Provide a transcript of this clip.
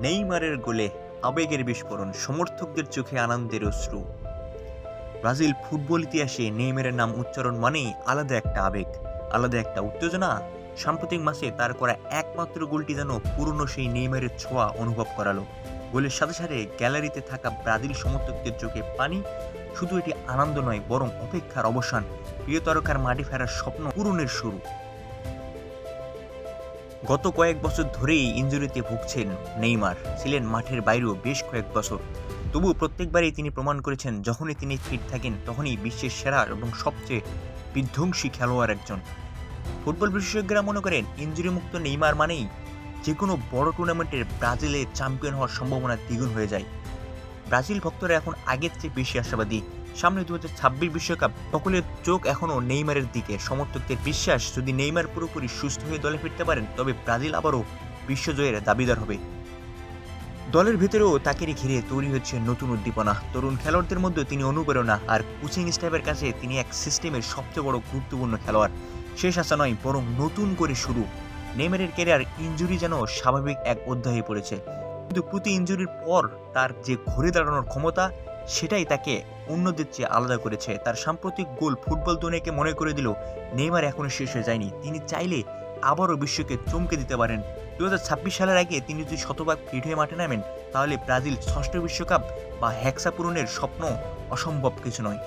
নেইমারের গোলে আবেগের বিস্ফোরণ, সমর্থকদের চোখে আনন্দের অশ্রু। ব্রাজিল ফুটবল ইতিহাসে নেইমারের নাম উচ্চারণ মানেই আলাদা একটা আবেগ, আলাদা একটা উত্তেজনা। সাম্প্রতিক মাসে তার করা একমাত্র গোলটি যেন পুরনো সেই নেইমারের ছোঁয়া অনুভব করালো। গোলের সাথে সাথে গ্যালারিতে থাকা ব্রাজিল সমর্থকদের চোখে পানি, শুধু এটি আনন্দ নয়, বরং অপেক্ষার অবসান। প্রিয় তারকার মাঠে ফেরার স্বপ্ন পূরণের শুরু। গত কয়েক বছর ধরেই ইঞ্জুরিতে ভুগছেন নেইমার। ছিলেন মাঠের বাইরেও বেশ কয়েক বছর। তবুও প্রত্যেকবারই তিনি প্রমাণ করেছেন, যখনই তিনি ফিট থাকেন, তখনই বিশ্বের সেরা এবং সবচেয়ে বিধ্বংসী খেলোয়াড় একজন। ফুটবল বিশেষজ্ঞরা মনে করেন ইঞ্জুরি মুক্ত নেইমার মানেই যে কোনো বড় টুর্নামেন্টের ব্রাজিলে চ্যাম্পিয়ন হওয়ার সম্ভাবনা দ্বিগুণ হয়ে যায়। ব্রাজিল ভক্তরা এখন আগের চেয়ে বেশি আশাবাদী। সামনে দু হাজার ছাব্বিশ বিশ্বকাপ, সকলের চোখ এখনও নেইমারের দিকে। সমর্থকদের বিশ্বাস, যদি নেইমার পুরোপুরি সুস্থ হয়ে দলে ফিরতে পারেন, তবে ব্রাজিল আবারও বিশ্বজয়ের দাবিদার হবে। দলের ভেতরেও তাকে ঘিরে তৈরি হচ্ছে নতুন উদ্দীপনা। তরুণ খেলোয়াড়দের মধ্যে তিনি অনুপ্রেরণা, আর কোচিং স্টাফের কাছে তিনি এক সিস্টেমের সবচেয়ে বড় গুরুত্বপূর্ণ খেলোয়াড়। শেষ আশা নয়, বরং নতুন করে শুরু। নেইমারের ক্যারিয়ার ইঞ্জুরি যেন স্বাভাবিক এক অধ্যায়ে পড়েছে। কিন্তু প্রতি ইঞ্জুরির পর তার যে ঘুরে দাঁড়ানোর ক্ষমতা সেটাই তাকে অন্যদের চেয়ে আলাদা করেছে। তার সাম্প্রতিক গোল ফুটবল দুনিয়াকে মনে করে দিল নেইমার এখনও শেষ হয়ে যায়নি। তিনি চাইলে আবারও বিশ্বকে চমকে দিতে পারেন। দু হাজার ছাব্বিশ সালের আগে তিনি যদি শতভাগ ফিট হয়ে মাঠে নামেন, তাহলে ব্রাজিল ষষ্ঠ বিশ্বকাপ বা হ্যাক্সা পূরণের স্বপ্ন অসম্ভব কিছু নয়।